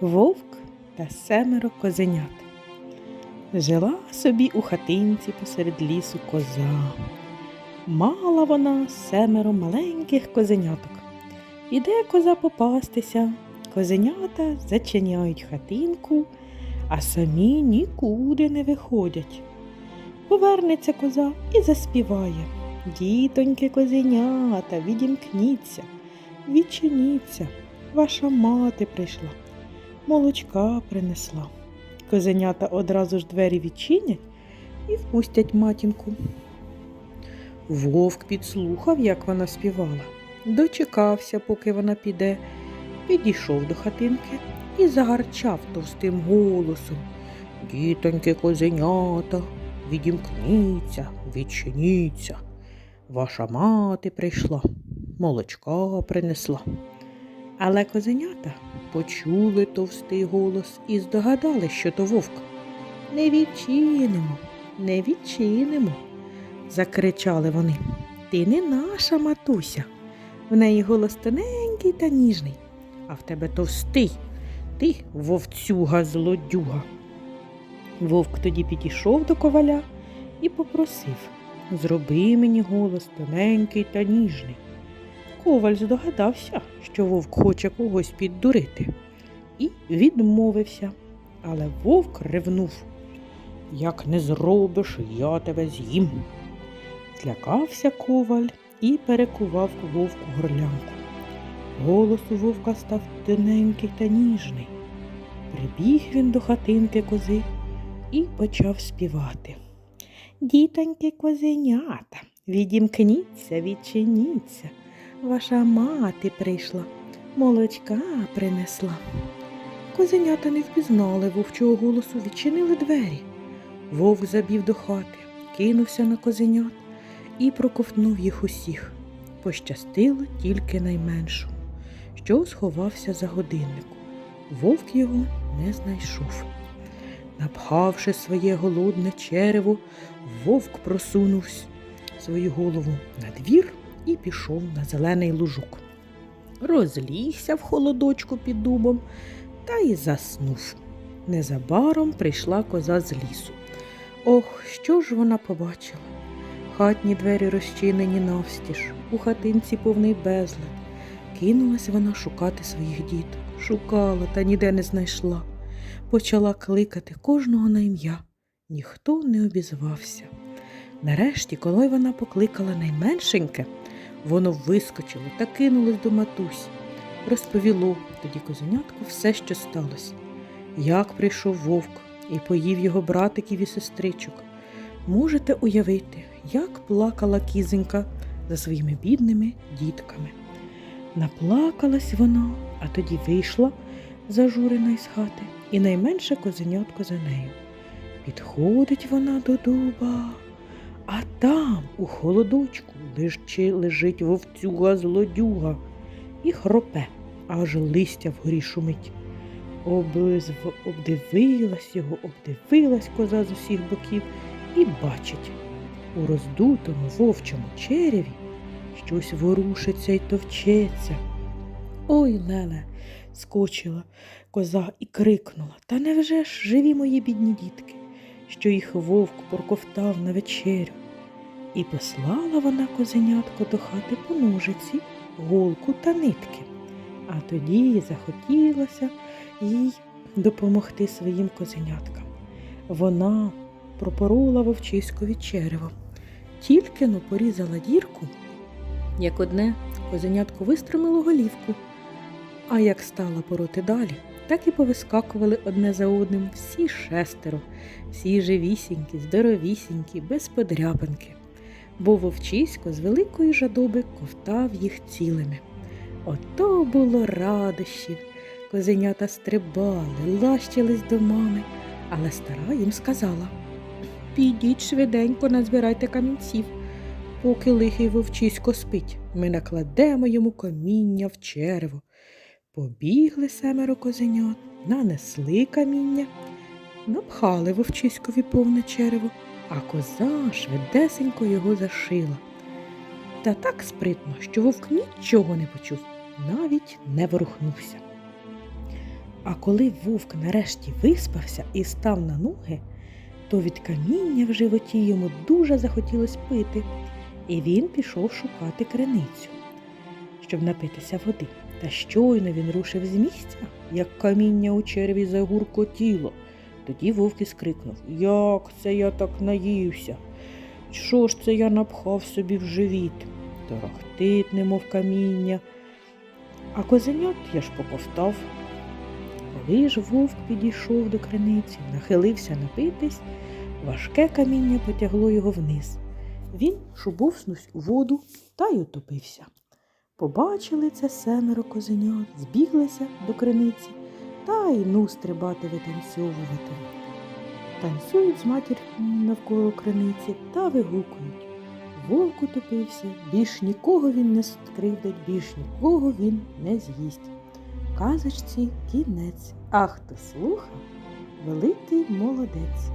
Вовк та семеро козенят. Жила собі у хатинці посеред лісу коза. Мала вона семеро маленьких козеняток. Іде коза попастися, козенята зачиняють хатинку, а самі нікуди не виходять. Повернеться коза і заспіває. Дітоньки козенята, відімкніться, відчиніться, ваша мати прийшла, молочка принесла. Козенята одразу ж двері відчинять і впустять матінку. Вовк підслухав, як вона співала, дочекався, поки вона піде, підійшов до хатинки і загарчав товстим голосом. Дітоньки козенята, відімкніться, відчиніться. Ваша мати прийшла, молочка принесла. Але козенята почули товстий голос і здогадали, що то вовк. Не відчинимо, не відчинимо, закричали вони. Ти не наша матуся. В неї голос тоненький та ніжний, а в тебе товстий. Ти вовцюга злодюга. Вовк тоді підійшов до коваля і попросив Зроби мені голос тоненький та ніжний. Коваль здогадався, що вовк хоче когось піддурити, і відмовився. Але вовк ревнув. Як не зробиш, я тебе з'їм. Злякався коваль і перекував вовку горлянку. Голос у вовка став тоненький та ніжний. Прибіг він до хатинки кози і почав співати. Дітоньки козенята, відімкніться, відчиніться. Ваша мати прийшла, молочка принесла. Козенята не впізнали вовчого голосу, відчинили двері. Вовк забів до хати, кинувся на козенят і проковтнув їх усіх. Пощастило тільки найменшому, що сховався за годиннику. Вовк його не знайшов. Напхавши своє голодне черево, вовк просунув свою голову на двір і пішов на зелений лужок. Розлігся в холодочку під дубом та й заснув. Незабаром прийшла коза з лісу. Ох, що ж вона побачила? Хатні двері розчинені навстіж, у хатинці повний безлад. Кинулась вона шукати своїх діток. Шукала та ніде не знайшла. Почала кликати кожного на ім'я. Ніхто не обізвався. Нарешті, коли вона покликала найменшеньке, воно вискочило та кинулось до матусі. Розповіло тоді козенятку все, що сталося, як прийшов вовк і поїв його братиків і сестричок. Можете уявити, як плакала кізенька за своїми бідними дітками. Наплакалась вона, а тоді вийшла зажурена із хати, і найменше козенятко за нею. Підходить вона до дуба, а там, у холодочку, лежчи, лежить вовцюга злодюга і хропе, аж листя вгорі шумить. Облизв, обдивилась його, обдивилась коза з усіх боків і бачить у роздутому вовчому череві щось ворушиться й товчеться. Ой, Леле, скочила коза і крикнула Та невже ж живі мої бідні дітки, що їх вовк проковтав на вечерю? І послала вона козенятко до хати по ножиці, голку та нитки. А тоді захотілося їй допомогти своїм козеняткам. Вона пропорола вовчиськові черево, тільки но порізала дірку, як одне козенятко вистромило голівку. А як стала пороти далі, так і повискакували одне за одним всі шестеро, всі живісінькі, здоровісінькі, без подряпинки, бо вовчисько з великої жадоби ковтав їх цілими. Ото було радощів. Козенята стрибали, лащились до мами, але стара їм сказала Підіть швиденько, назбирайте камінців, поки лихий вовчисько спить, ми накладемо йому каміння в черево. Побігли семеро козенят, нанесли каміння, напхали вовчиськові повне черево, а коза швидесенько його зашила. Та так спритно, що вовк нічого не почув, навіть не ворухнувся. А коли вовк нарешті виспався і став на ноги, то від каміння в животі йому дуже захотілось пити, і він пішов шукати криницю, щоб напитися води. Та щойно він рушив з місця, як каміння у черві загуркотіло. Тоді вовк і скрикнув Як це я так наївся? Що ж це я напхав собі в живіт? Торохтить, немов каміння. А козенят я ж поковтав. Коли ж вовк підійшов до криниці, нахилився напитись, важке каміння потягло його вниз. Він шубовснувся у воду та й утопився. Побачили це семеро козенят, збіглися до криниці та й ну стрибати витанцьовувати. Танцюють з матір'ю навколо криниці та вигукують. Вовк утопився, більш нікого він не скривдить, більш нікого він не з'їсть. Казочці кінець. А хто слухав, великий молодець.